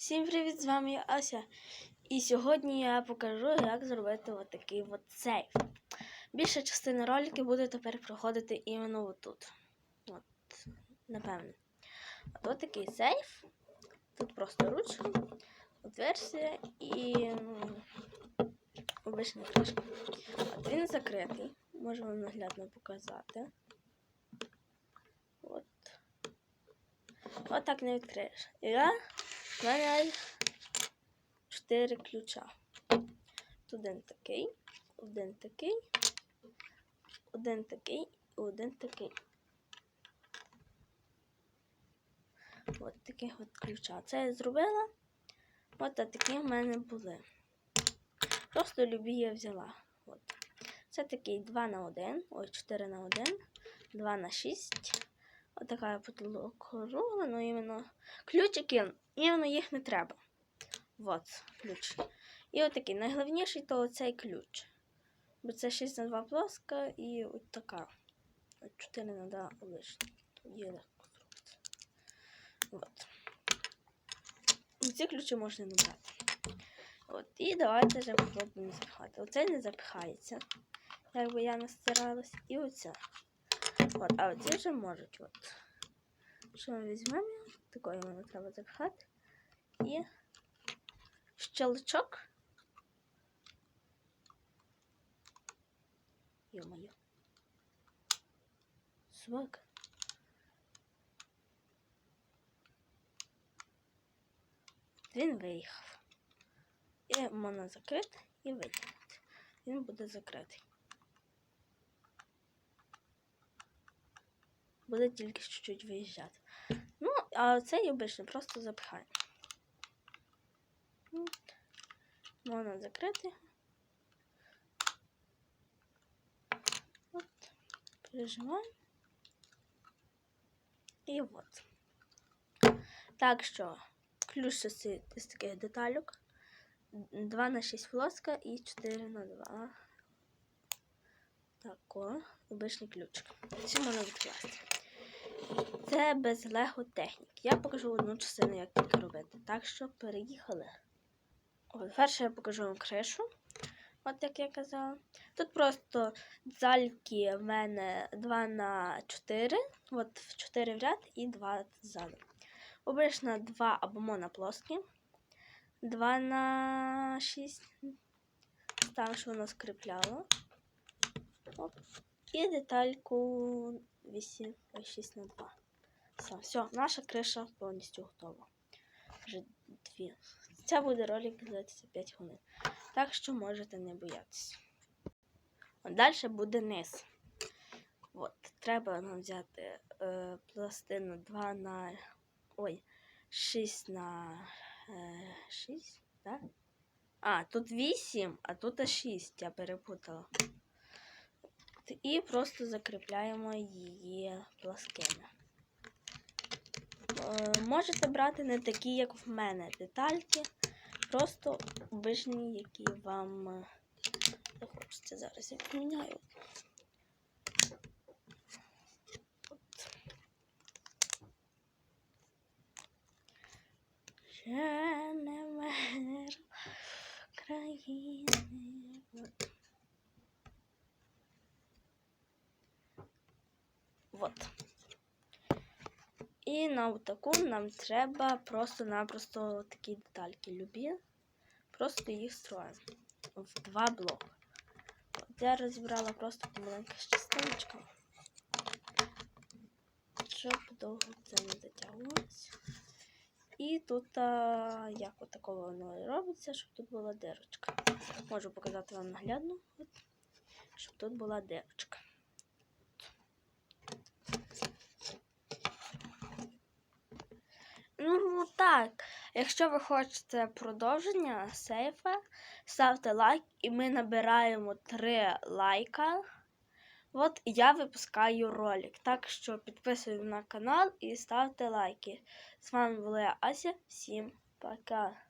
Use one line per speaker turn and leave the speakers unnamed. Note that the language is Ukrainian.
Всім привіт! З вами я Ася. І сьогодні я покажу, як зробити отакий от сейф. Більша частина роликів буде тепер проходити іменно отут. От, напевне. От такий сейф. Тут просто ручка, отверстие і обична кришка. От він закритий. Можу вам наглядно показати. От. От так не відкриєш. Я мене чотири ключа. Один такий, один такий, один такий і один такий. От такі от ключа. Це я зробила. От такі в мене були. Просто любі я взяла. От. Це такий 2 на 1, ой, 4 на 1, 2 на 6. Ось така потолок кругла, ну іменно ключики, іменно їх не треба. От ключ. І отакий. Найголовніший то оцей ключ. Бо це 6 на 2 плоска і от така. 4 на 2 лишня. Тоді легко зробити. От. І ці ключі можна не брати. От. І давайте вже попробуємо запихати. Оцей не запихається. Якби я настиралась. І оця. От, а оці вже можуть. От. Що ми візьмемо? Такою воно треба запхати. І щелчок. Йо-моє. Свак. Він виїхав. І можна закрити і витягнути. Він буде закритий. Буде тільки чуть-чуть виїжджати. Ну, а цей обично просто запихаємо. От. Можна закрити. От. Прижимаємо. І от. Так що ключ з таких деталюк. 2 на 6 плоска і 4 на 2. Тако, обичний ключик. Це можна відкласти. Це без лего технік. Я покажу одну частину, як тільки робити. Так що переїхали. От, перше я покажу вам кришу. От як я казала. Тут просто зальки в мене 2 на 4. От в 4 в ряд і 2 ззаду. Обично 2 або моноплоскі. 2 на 6. Ставимо, що воно скріпляло. Оп. І детальку 8, 6 на 2. Все, наша криша повністю готова. Вже дві. Це буде ролик длитися 5 хвилин. Так що можете не боятися. Далі буде низ. От, треба нам взяти е, пластину 2 на. Ой, 6 на е, 6, так? А, тут 8, а тут 6, я перепутала. І просто закріпляємо її пласкими. Е, можете брати не такі, як в мене, детальки, просто обичні, які вам захочеться. Зараз я поміняю. Ще не мер країни. От. Вот. І на таку нам треба просто-напросто такі детальки любі. Просто їх строїмо в два блоки. От я розібрала просто по маленьких частиночках, щоб довго це не затягувалося. І тут, а, як от воно робиться, щоб тут була дирочка. Можу показати вам наглядно, от, щоб тут була дирочка. Ну так, якщо ви хочете продовження сейфа, ставте лайк, і ми набираємо 3 лайка. От я випускаю ролик. Так що підписуйтесь на канал і ставте лайки. З вами була Ася. Всім пока!